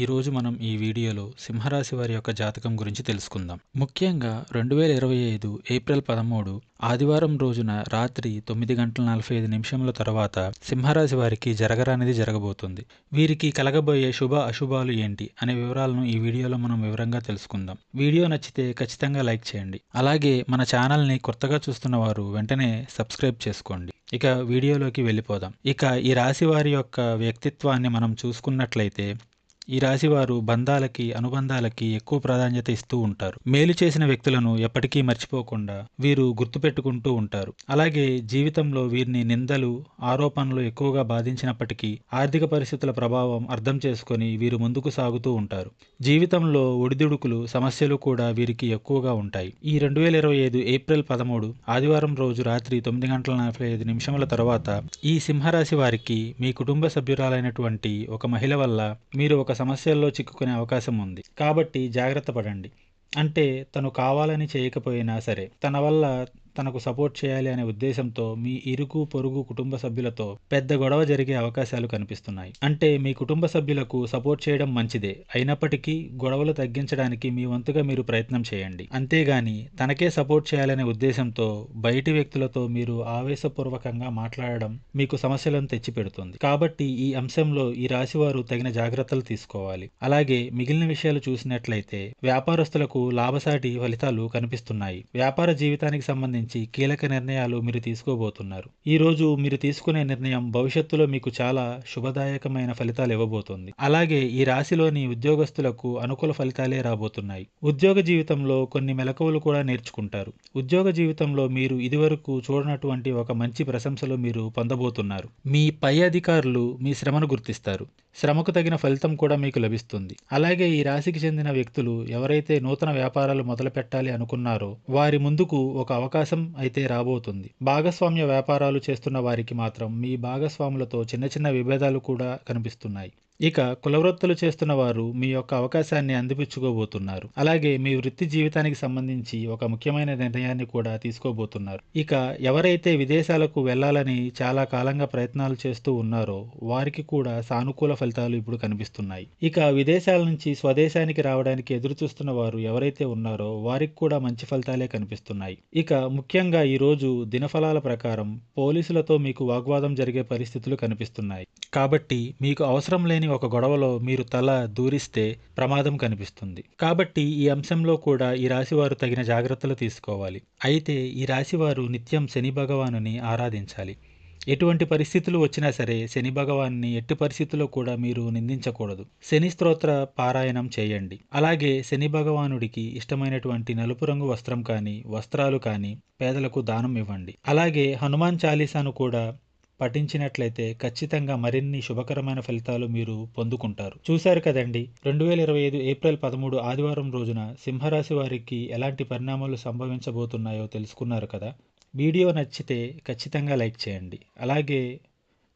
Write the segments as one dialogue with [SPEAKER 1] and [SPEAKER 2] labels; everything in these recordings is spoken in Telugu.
[SPEAKER 1] ఈరోజు మనం ఈ వీడియోలో సింహరాశి వారి యొక్క జాతకం గురించి తెలుసుకుందాం. ముఖ్యంగా రెండు వేల ఇరవై ఐదు ఏప్రిల్ పదమూడు ఆదివారం రోజున రాత్రి తొమ్మిది గంటల నలభై ఐదు నిమిషముల తర్వాత సింహరాశి వారికి జరగరానిది జరగబోతుంది. వీరికి కలగబోయే శుభ అశుభాలు ఏంటి అనే వివరాలను ఈ వీడియోలో మనం వివరంగా తెలుసుకుందాం. వీడియో నచ్చితే ఖచ్చితంగా లైక్ చేయండి. అలాగే మన ఛానల్ని కొత్తగా చూస్తున్న వారు వెంటనే సబ్స్క్రైబ్ చేసుకోండి. ఇక వీడియోలోకి వెళ్ళిపోదాం. ఇక ఈ రాశి వారి యొక్క వ్యక్తిత్వాన్ని మనం చూసుకున్నట్లయితే ఈ రాశివారు బంధాలకి అనుబంధాలకి ఎక్కువ ప్రాధాన్యత ఇస్తూ ఉంటారు. మేలు చేసిన వ్యక్తులను ఎప్పటికీ మర్చిపోకుండా వీరు గుర్తుపెట్టుకుంటూ ఉంటారు. అలాగే జీవితంలో వీరిని నిందలు ఆరోపణలు ఎక్కువగా బాధించినప్పటికీ ఆర్థిక పరిస్థితుల ప్రభావం అర్థం చేసుకొని వీరు ముందుకు సాగుతూ ఉంటారు. జీవితంలో ఒడిదుడుకులు సమస్యలు కూడా వీరికి ఎక్కువగా ఉంటాయి. ఈ రెండు వేల ఇరవై ఐదు ఏప్రిల్ పదమూడు ఆదివారం రోజు రాత్రి తొమ్మిది గంటల నలభై ఐదు నిమిషముల తర్వాత ఈ సింహరాశి వారికి మీ కుటుంబ సభ్యురాలైనటువంటి ఒక మహిళ వల్ల మీరు ఒక సమస్యల్లో చిక్కుకునే అవకాశం ఉంది. కాబట్టి జాగ్రత్త పడండి. అంటే తను కావాలని చేయకపోయినా సరే తన వల్ల తనకు సపోర్ట్ చేయాలి అనే ఉద్దేశంతో మీ ఇరుకు పొరుగు కుటుంబ సభ్యులతో పెద్ద గొడవ జరిగే అవకాశాలు కనిపిస్తున్నాయి. అంటే మీ కుటుంబ సభ్యులకు సపోర్ట్ చేయడం మంచిదే. అయినప్పటికీ గొడవలు తగ్గించడానికి మీ వంతుగా మీరు ప్రయత్నం చేయండి. అంతేగాని తనకే సపోర్ట్ చేయాలనే ఉద్దేశంతో బయటి వ్యక్తులతో మీరు ఆవేశపూర్వకంగా మాట్లాడడం మీకు సమస్యలను తెచ్చిపెడుతుంది. కాబట్టి ఈ అంశంలో ఈ రాశివారు తగిన జాగ్రత్తలు తీసుకోవాలి. అలాగే మిగిలిన విషయాలు చూసినట్లయితే వ్యాపారస్తులకు లాభసాటి ఫలితాలు కనిపిస్తున్నాయి. వ్యాపార జీవితానికి సంబంధించి కీలక నిర్ణయాలు మీరు తీసుకోబోతున్నారు. ఈ రోజు మీరు తీసుకునే నిర్ణయం భవిష్యత్తులో మీకు చాలా శుభదాయకమైన ఫలితాలు ఇవ్వబోతుంది. అలాగే ఈ రాశిలోని ఉద్యోగస్తులకు అనుకూల ఫలితాలే రాబోతున్నాయి. ఉద్యోగ జీవితంలో కొన్ని మెలకువలు కూడా నేర్చుకుంటారు. ఉద్యోగ జీవితంలో మీరు ఇదివరకు చూడనటువంటి ఒక మంచి ప్రశంసలు మీరు పొందబోతున్నారు. మీ పై అధికారులు మీ శ్రమను గుర్తిస్తారు. శ్రమకు తగిన ఫలితం కూడా మీకు లభిస్తుంది. అలాగే ఈ రాశికి చెందిన వ్యక్తులు ఎవరైతే నూతన వ్యాపారాలు మొదలు పెట్టాలి అనుకున్నారో వారి ముందుకు ఒక అవకాశం అయితే రాబోతుంది. భాగస్వామ్య వ్యాపారాలు చేస్తున్న వారికి మాత్రం మీ భాగస్వాములతో చిన్న చిన్న విభేదాలు కూడా కనిపిస్తున్నాయి. ఇక కులవృత్తులు చేస్తున్న వారు మీ యొక్క అవకాశాన్ని అందిపుచ్చుకోబోతున్నారు. అలాగే మీ వృత్తి జీవితానికి సంబంధించి ఒక ముఖ్యమైన నిర్ణయాన్ని కూడా తీసుకోబోతున్నారు. ఇక ఎవరైతే విదేశాలకు వెళ్ళాలని చాలా కాలంగా ప్రయత్నాలు చేస్తూ ఉన్నారో వారికి కూడా సానుకూల ఫలితాలు ఇప్పుడు కనిపిస్తున్నాయి. ఇక విదేశాల నుంచి స్వదేశానికి రావడానికి ఎదురు చూస్తున్న వారు ఎవరైతే ఉన్నారో వారికి కూడా మంచి ఫలితాలే కనిపిస్తున్నాయి. ఇక ముఖ్యంగా ఈ రోజు దినఫలాల ప్రకారం పోలీసులతో మీకు వాగ్వాదం జరిగే పరిస్థితులు కనిపిస్తున్నాయి. కాబట్టి మీకు అవసరం లేని ఒక గొడవలో మీరు తల దూరిస్తే ప్రమాదం కనిపిస్తుంది. కాబట్టి ఈ అంశంలో కూడా ఈ రాశివారు తగిన జాగ్రత్తలు తీసుకోవాలి. అయితే ఈ రాశివారు నిత్యం శని భగవానుని ఆరాధించాలి. ఎటువంటి పరిస్థితులు వచ్చినా సరే శని భగవాన్ని ఎట్టి పరిస్థితుల్లో కూడా మీరు నిందించకూడదు. శని స్తోత్ర పారాయణం చేయండి. అలాగే శని భగవానుడికి ఇష్టమైనటువంటి నలుపు రంగు వస్త్రం కానీ వస్త్రాలు కానీ పేదలకు దానం ఇవ్వండి. అలాగే హనుమాన్ చాలీసాను కూడా పఠించినట్లయితే ఖచ్చితంగా మరిన్ని శుభకరమైన ఫలితాలు మీరు పొందుకుంటారు. చూశారు కదండి రెండు వేల ఇరవై ఐదు ఏప్రిల్ పదమూడు ఆదివారం రోజున సింహరాశి వారికి ఎలాంటి పరిణామాలు సంభవించబోతున్నాయో తెలుసుకున్నారు కదా? వీడియో నచ్చితే ఖచ్చితంగా లైక్ చేయండి. అలాగే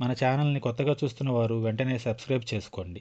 [SPEAKER 1] మన ఛానల్ని కొత్తగా చూస్తున్న వారు వెంటనే సబ్స్క్రైబ్ చేసుకోండి.